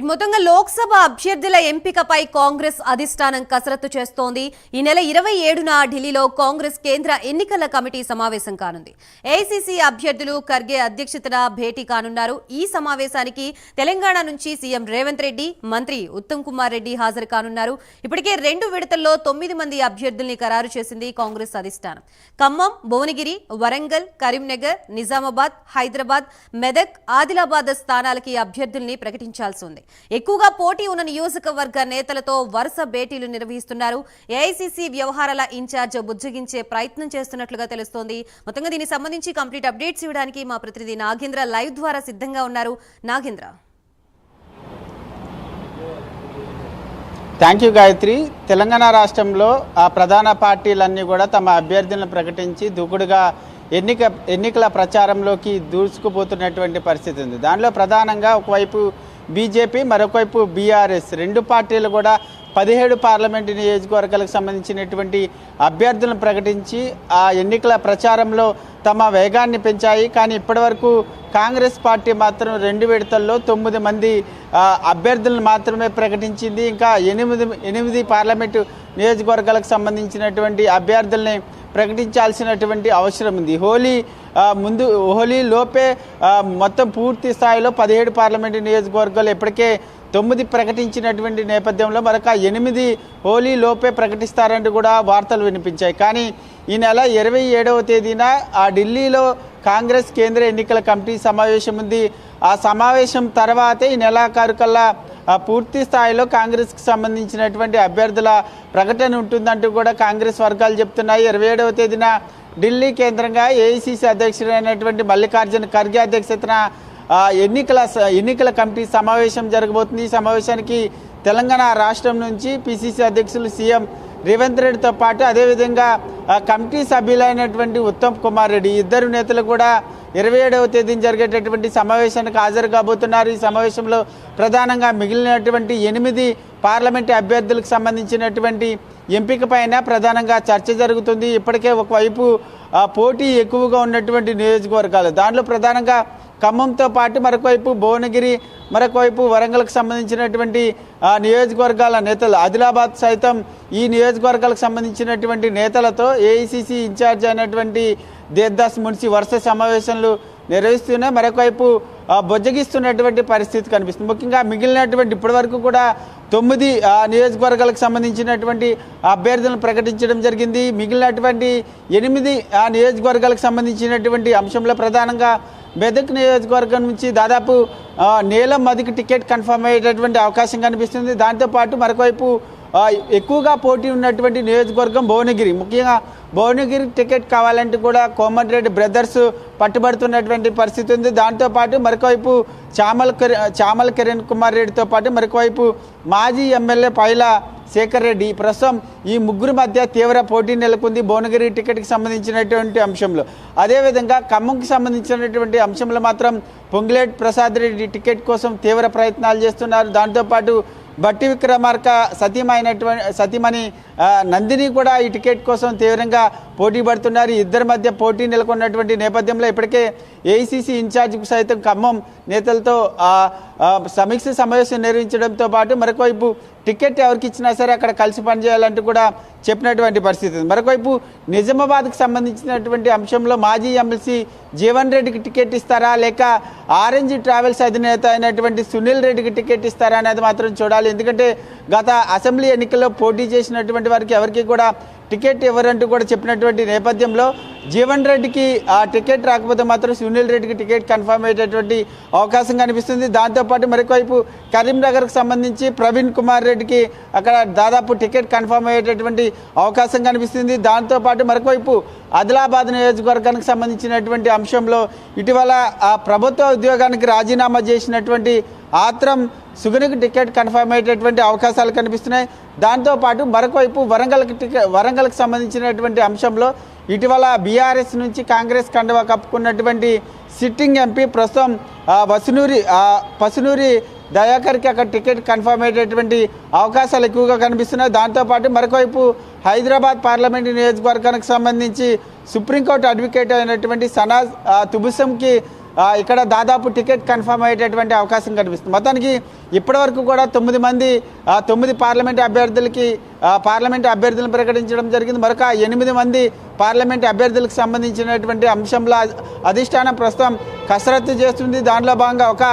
Right మొత్తంగా లోక్సభ అభ్యర్థుల ఎంపికపై కాంగ్రెస్ అధిష్టానం కసరత్తు చేస్తోంది. ఈ నెల ఇరవై ఏడున ఢిల్లీలో కాంగ్రెస్ కేంద్ర ఎన్నికల కమిటీ సమావేశం కానుంది. ఏసీసీ అభ్యర్థులు ఖర్గే అధ్యక్షతన భేటీ కానున్నారు. ఈ సమావేశానికి తెలంగాణ నుంచి సీఎం రేవంత్ రెడ్డి మంత్రి ఉత్తమ్ కుమార్ రెడ్డి హాజరు కానున్నారు. ఇప్పటికే రెండు విడతల్లో తొమ్మిది మంది అభ్యర్థుల్ని ఖరారు చేసింది కాంగ్రెస్ అధిష్టానం. ఖమ్మం భువనగిరి వరంగల్ కరీంనగర్ నిజామాబాద్ హైదరాబాద్ మెదక్ ఆదిలాబాద్ స్థానాలకి అభ్యర్థుల్ని ప్రకటించాల్సి ఉంది. ఎక్కువగా పోటీ ఉన్న నియోజకవర్గ నేతలతో వరుస భేటీలు నిర్వహిస్తున్నారు. ఏఐసీసీ వ్యవహారాల ఇన్ఛార్జ్ బుజ్జగించే ప్రయత్నం చేస్తున్నట్లుగా తెలుస్తోంది. మొత్తంగా దీనికి సంబంధించి కంప్లీట్ అప్డేట్స్ ఇవ్వడానికి మా ప్రతినిధి నాగేంద్ర లైవ్ ద్వారా సిద్ధంగా ఉన్నారు. Nagendra. Thank you Gayatri. Telangana రాష్ట్రంలో ఆ ప్రధాన పార్టీలన్నీ కూడా తమ అభ్యర్థులను ప్రకటించి దూకుడుగా ఎన్నిక ఎన్నికల ప్రచారంలోకి దూసుకుపోతున్నటువంటి పరిస్థితి ఉంది. దానిలో ప్రధానంగా ఒకవైపు బీజేపీ మరొకవైపు బీఆర్ఎస్. రెండు పార్టీలు కూడా పదిహేడు పార్లమెంటు నియోజకవర్గాలకు సంబంధించినటువంటి అభ్యర్థులను ప్రకటించి ఆ ఎన్నికల ప్రచారంలో తమ వేగాన్ని పెంచాయి. కానీ ఇప్పటివరకు కాంగ్రెస్ పార్టీ మాత్రం రెండు విడతల్లో తొమ్మిది మంది అభ్యర్థులను మాత్రమే ప్రకటించింది. ఇంకా ఎనిమిది ఎనిమిది పార్లమెంటు నియోజకవర్గాలకు సంబంధించినటువంటి అభ్యర్థుల్ని ప్రకటించాల్సినటువంటి అవసరం ఉంది. హోలీ ముందు హోలీ లోపే మొత్తం పూర్తి స్థాయిలో పదిహేడు పార్లమెంటు నియోజకవర్గాలు ఇప్పటికే తొమ్మిది ప్రకటించినటువంటి నేపథ్యంలో మరొక ఎనిమిది హోలీ లోపే ప్రకటిస్తారంటూ కూడా వార్తలు వినిపించాయి. కానీ ఈ నెల ఇరవై ఏడవ తేదీన ఆ ఢిల్లీలో కాంగ్రెస్ కేంద్ర ఎన్నికల కమిటీ సమావేశం ఉంది. ఆ సమావేశం తర్వాతే ఈ నెలాఖరు కల్లా పూర్తి స్థాయిలో కాంగ్రెస్కి సంబంధించినటువంటి అభ్యర్థుల ప్రకటన ఉంటుందంటూ కూడా కాంగ్రెస్ వర్గాలు చెప్తున్నాయి. ఇరవై ఏడవ తేదీన ఢిల్లీ కేంద్రంగా ఏఐసిసి అధ్యక్షుడైనటువంటి మల్లికార్జున ఖర్గే అధ్యక్షతన ఎన్నికల స- ఎన్నికల కమిటీ సమావేశం జరగబోతుంది. ఈ సమావేశానికి తెలంగాణ రాష్ట్రం నుంచి పిసిసి అధ్యక్షులు సీఎం రేవంత్ రెడ్డితో పాటు అదేవిధంగా కమిటీ సభ్యులైనటువంటి ఉత్తమ్ కుమార్ రెడ్డి ఇద్దరు నేతలు కూడా ఇరవై ఏడవ తేదీన జరిగేటటువంటి సమావేశానికి హాజరు కాబోతున్నారు. ఈ సమావేశంలో ప్రధానంగా మిగిలినటువంటి ఎనిమిది పార్లమెంటు అభ్యర్థులకు సంబంధించినటువంటి ఎంపిక పైన ప్రధానంగా చర్చ జరుగుతుంది. ఇప్పటికే ఒకవైపు పోటీ ఎక్కువగా ఉన్నటువంటి నియోజకవర్గాలు. దాంట్లో ప్రధానంగా ఖమ్మంతో పాటు మరొకవైపు భువనగిరి మరొకవైపు వరంగల్కి సంబంధించినటువంటి ఆ, నియోజకవర్గాల నేతలు ఆదిలాబాద్ సైతం ఈ నియోజకవర్గాలకు సంబంధించినటువంటి నేతలతో ఏఐసిసి ఇన్ఛార్జ్ అయినటువంటి దేవదాస్ మున్సి వరుస సమావేశాలు నిర్వహిస్తూనే మరొకవైపు బొజ్జగిస్తున్నటువంటి పరిస్థితి కనిపిస్తుంది. ముఖ్యంగా మిగిలినటువంటి ఇప్పటివరకు కూడా తొమ్మిది ఆ, నియోజకవర్గాలకు సంబంధించినటువంటి అభ్యర్థులను ప్రకటించడం జరిగింది. మిగిలినటువంటి ఎనిమిది ఆ నియోజకవర్గాలకు సంబంధించినటువంటి అంశంలో ప్రధానంగా మెదక్ నియోజకవర్గం నుంచి దాదాపు నీలం మదికి టికెట్ కన్ఫర్మ్ అయ్యేటటువంటి అవకాశం కనిపిస్తుంది. దాంతోపాటు మరొకవైపు ఎక్కువగా పోటీ ఉన్నటువంటి నియోజకవర్గం భువనగిరి. ముఖ్యంగా భువనగిరి టికెట్ కావాలంటే కూడా కోమటిరెడ్డి బ్రదర్స్ పట్టుబడుతున్నటువంటి పరిస్థితి ఉంది. దాంతోపాటు మరొకవైపు చామల కిర- చామల కిరణ్ కుమార్ రెడ్డితో పాటు మరొకవైపు మాజీ ఎమ్మెల్యే పైలా శేఖర్ రెడ్డి ప్రస్తుతం ఈ ముగ్గురు మధ్య తీవ్ర పోటీ నెలకొంది భువనగిరి టికెట్కి సంబంధించినటువంటి అంశంలో. అదేవిధంగా ఖమ్మంకి సంబంధించినటువంటి అంశంలో మాత్రం పొంగిలేట్ ప్రసాద్ రెడ్డి టికెట్ కోసం తీవ్ర ప్రయత్నాలు చేస్తున్నారు. దాంతోపాటు బట్టి విక్రమార్క సతీమైనటువంటి సతీమణి నందిని కూడా ఈ టికెట్ కోసం తీవ్రంగా పోటీ పడుతున్నారు. ఇద్దరి మధ్య పోటీ నెలకొన్నటువంటి నేపథ్యంలో ఇప్పటికే ఏఐసిసి ఇన్ఛార్జ్కు సైతం ఖమ్మం నేతలతో సమీక్ష సమావేశం నిర్వహించడంతో పాటు మరొకవైపు టికెట్ ఎవరికి ఇచ్చినా సరే అక్కడ కలిసి పనిచేయాలంటూ కూడా చెప్పినటువంటి పరిస్థితి ఉంది. మరొకవైపు నిజామాబాద్కి సంబంధించినటువంటి అంశంలో మాజీ ఎమ్మెల్సీ జీవన్ రెడ్డికి టికెట్ ఇస్తారా లేక ఆరెంజ్ ట్రావెల్స్ అధినేత అయినటువంటి సునీల్ రెడ్డికి టికెట్ ఇస్తారా అనేది మాత్రం చూడాలి ఎందుకంటే గత అసెంబ్లీ ఎన్నికల్లో పోటీ చేసినటువంటి వారికి ఎవరికి కూడా టికెట్ ఇవ్వరంటూ కూడా చెప్పినటువంటి నేపథ్యంలో జీవన్ రెడ్డికి ఆ టికెట్ రాకపోతే మాత్రం సునీల్ రెడ్డికి టికెట్ కన్ఫర్మ్ అయ్యేటటువంటి అవకాశం కనిపిస్తుంది. దాంతోపాటు మరొకవైపు కరీంనగర్కు సంబంధించి ప్రవీణ్ కుమార్ రెడ్డికి అక్కడ దాదాపు టికెట్ కన్ఫర్మ్ అయ్యేటటువంటి అవకాశం కనిపిస్తుంది. దాంతోపాటు మరొకవైపు ఆదిలాబాద్ నియోజకవర్గానికి సంబంధించినటువంటి అంశంలో ఇటీవల ఆ ప్రభుత్వ ఉద్యోగానికి రాజీనామా చేసినటువంటి ఆత్రం సుగనికి టికెట్ కన్ఫర్మ్ అయ్యేటటువంటి అవకాశాలు కనిపిస్తున్నాయి. దాంతోపాటు మరొకవైపు వరంగల్కి టికెట్ వరంగల్కి సంబంధించినటువంటి అంశంలో ఇటీవల బీఆర్ఎస్ నుంచి కాంగ్రెస్ కండువా కప్పుకున్నటువంటి సిట్టింగ్ ఎంపీ ప్రస్తుతం వసునూరి పసునూరి దయాకర్కి అక్కడ టికెట్ కన్ఫర్మ్ అయ్యేటటువంటి అవకాశాలు ఎక్కువగా కనిపిస్తున్నాయి. దాంతోపాటు మరొకవైపు హైదరాబాద్ పార్లమెంటు నియోజకవర్గానికి సంబంధించి సుప్రీంకోర్టు అడ్వకేట్ అయినటువంటి సనాజ్ తుబుసంకి ఇక్కడ దాదాపు టికెట్ కన్ఫర్మ్ అయ్యేటటువంటి అవకాశం కనిపిస్తుంది. మొత్తానికి ఇప్పటివరకు కూడా తొమ్మిది మంది తొమ్మిది పార్లమెంట్ అభ్యర్థులకి పార్లమెంట్ అభ్యర్థులను ప్రకటించడం జరిగింది. మరొక ఎనిమిది మంది పార్లమెంట్ అభ్యర్థులకు సంబంధించినటువంటి అంశంలో అధిష్టానం ప్రస్తుతం కసరత్తు చేస్తుంది. దానిలో భాగంగా ఒక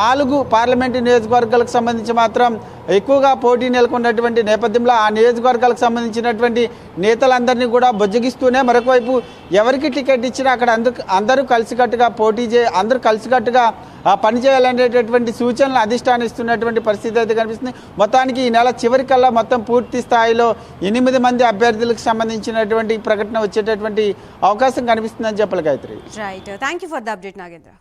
నాలుగు పార్లమెంటు నియోజకవర్గాలకు సంబంధించి మాత్రం ఎక్కువగా పోటీ నెలకొన్నటువంటి నేపథ్యంలో ఆ నియోజకవర్గాలకు సంబంధించినటువంటి నేతలందరినీ కూడా బుజ్జగిస్తూనే మరొక వైపు ఎవరికి టికెట్ ఇచ్చినా అక్కడ అందరు అందరూ కలిసికట్టుగా పోటీ చే అందరూ కలిసికట్టుగా పనిచేయాలనేటటువంటి సూచనలు అధిష్టానిస్తున్నటువంటి పరిస్థితి అయితే కనిపిస్తుంది. మొత్తానికి ఈ నెల చివరికల్లా మొత్తం పూర్తి స్థాయిలో ఎనిమిది మంది అభ్యర్థులకు సంబంధించినటువంటి ప్రకటన వచ్చేటటువంటి అవకాశం కనిపిస్తుందని చెప్పాలి Gayatri. Right thank you for the update Nagendra